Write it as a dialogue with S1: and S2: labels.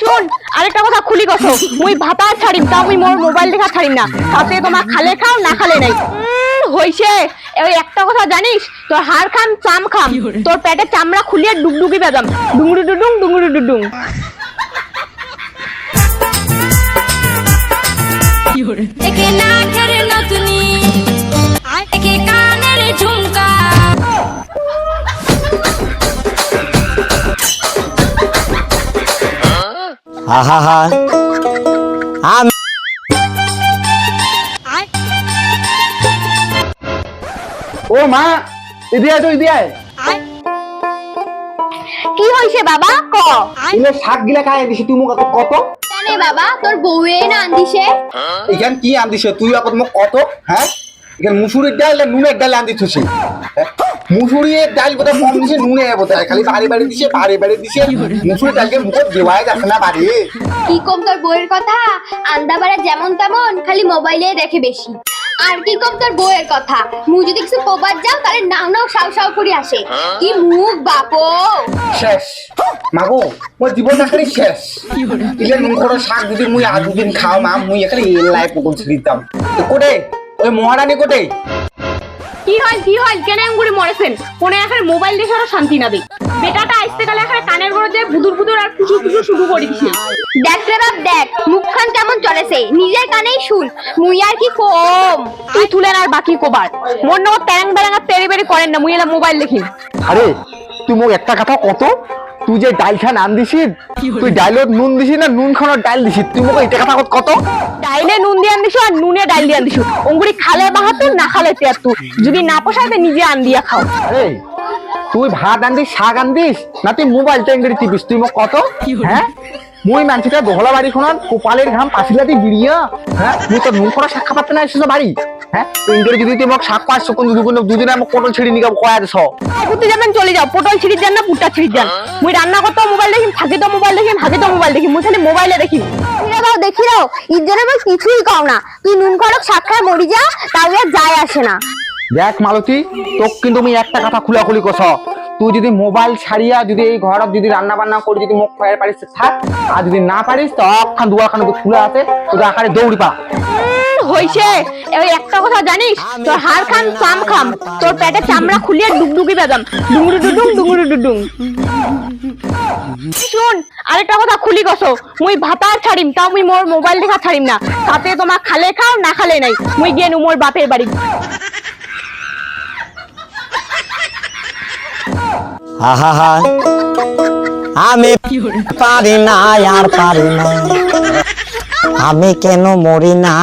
S1: শুন আরেকটা কথা খুলি কথা। মুই ভাতা ছাড়িম তা মুই মোর মোবাইল দেখা ছাড়িম না। তাতে তোমার খালে খাও না খালে নাই। উম, হইছে। ওই একটা কথা জানিস তোর হাড় খাম চাম খাম। তোর পেটে চামড়া খুলিয়ে ডুগডুগি বেজাম। ডুংরু ডুডুং ডুংরু ডুডুং।
S2: একে
S3: আহা আমি
S4: ও মা ইদি আয় তো ইদি আয়।
S1: কি হইছে বাবা? ক।
S4: ইলে শাক গিলা খাই দিছি তুই মোক আকৌ কত?
S1: কেনে বাবা তোর বউয়ে না আনদিছে।
S4: এখান কি আন দিছ তুই আকৌ মোক কত? হ্যাঁ এখান মুসুরির ডাল নুনের ডাল আন দিছিস মুসুরির ডাল বোধহয় কম দিছে? নুনে বোধহয় খালি বাড়ি বাড়ি দিছে বাড়ি বাড়ি দিছে। মুসুরির ডালকে মুখে দেওয়াই যাচ্ছে না বাড়ি।
S5: কি কম তোর বউয়ের কথা? আন্দাবাড়া যেমন তেমন খালি মোবাইলে দেখে বেশি। আর কি কম তোর বউয়ের কথা? মু যদি কিছু কবার যাও তাহলে নাও নাও সাউ সাউ করে আসে। কি মুখ বাপো?
S4: শেষ। মাগো মোর জীবনটা খালি শেষ। ইলে নুন করে শাক যদি মুই আজ দুদিন খাও মা মুই এখানে এলাই পকন ছিড়িতাম কোটে? ওই মহারানী কোটে?
S1: কি হয় কি হয় কেন করে মরেছেন? কোনে এখন মোবাইল দেখে আরও শান্তি না দেই বেটাটা আসতে গেলে এখন কানের বড় দিয়ে বুদুর বুদুর আর কুচু কুচু শুরু করে দিছে
S5: দেখ রে বাপ দেখ মুখখান কেমন চলেছে? নিজের কানেই শুন মুই আর কি কম?
S1: তুই তুলেন আর বাকি কোবার। মন্ন নগর ট্যাং বেড়াঙ্গা পেরে বেরি করেন না মুই এলা মোবাইল দেখি।
S4: আরে তুই মোক একটা কথা কত? তুই যে ডাইল খান আন দিছিস? তুই ডাইলত নুন দিছি না নুন খানোর ডাইল দিছি তুই মোক এটা কথা কত?
S1: ডাইলে নুন দিয়ে আনদিছো আর নুনে ডাইল দিয়ে আনদিছো অঙ্গুরি খালে বাহাতুর না খালে তিয়াত্তর যদি না পোষায় তো নিজে আন দিয়া খাও।
S4: আরে তুই ভাত আনদিস শাক আনদিস না তুই মোবাইল টেঙ্গড়ি টিপিস? তুই মোক কত? হ্যাঁ? মুই মানছিটা দহলা বাড়িখনত কপালের ঘাম পাছিলাতি বিড়িয়া। হ্যাঁ? মুই তো নুন করা শাক খাবাতে না এসেছ বাড়ি? হ্যাঁ? ইংরেজি যদি তুই মোক শাক পাঁচ কোন দুদিন দুদিনে মোক পটল ছিড়ি নিকাম কয়া দিছ?
S1: ঘুরতে যাবেন? চলে যাও। পটল ছিড়ি যান না পুটটা ছিড়ি যান মুই রান্না করতে মোবাইল দেখি থাকি তো মোবাইল দেখি ভাগে তো মোবাইল দেখি মুই খালি মোবাইলে দেখি।
S5: বাবা দেখি রাও ইজ্জনে মই কিছুই কও না। তুই নুন খড়ক সাক্ষায় মরি যা তাও আর যায় আসে না।
S4: দেখ মালতী তোক কিন্তু আমি একটা কথা খুলাখুলি কছ তুই যদি মোবাইল ছাড়িয়া যদি এই ঘরত যদি রান্না বান্না করে যদি মুখ খাইয়ে পারিস থাক আর যদি না পারিস তো অখান দুয়াখান খুলে আছে তোকে আকারে দৌড়ি পা।
S1: হইছে? ওই একটা কথা জানিস? তোর হাড় খান চাম খাম। তোর পেটে চামড়া খুলিয়ে ডুগডুগি বেজাম। ডুংরু ডুডুং ডুংরু ডুডুং। শুন আরেকটা কথা খুলি কসো। মুই ভাতা ছাড়িম তাও মুই মোর মোবাইল দেখা ছাড়িম না। তাতে তোমার খালে খাও না খালে নাই। মুই গিয়ে নু মোর বাপের বাড়ি।
S3: আহা হা আমি পারি না আর পারি না। আমি কেন মরি না?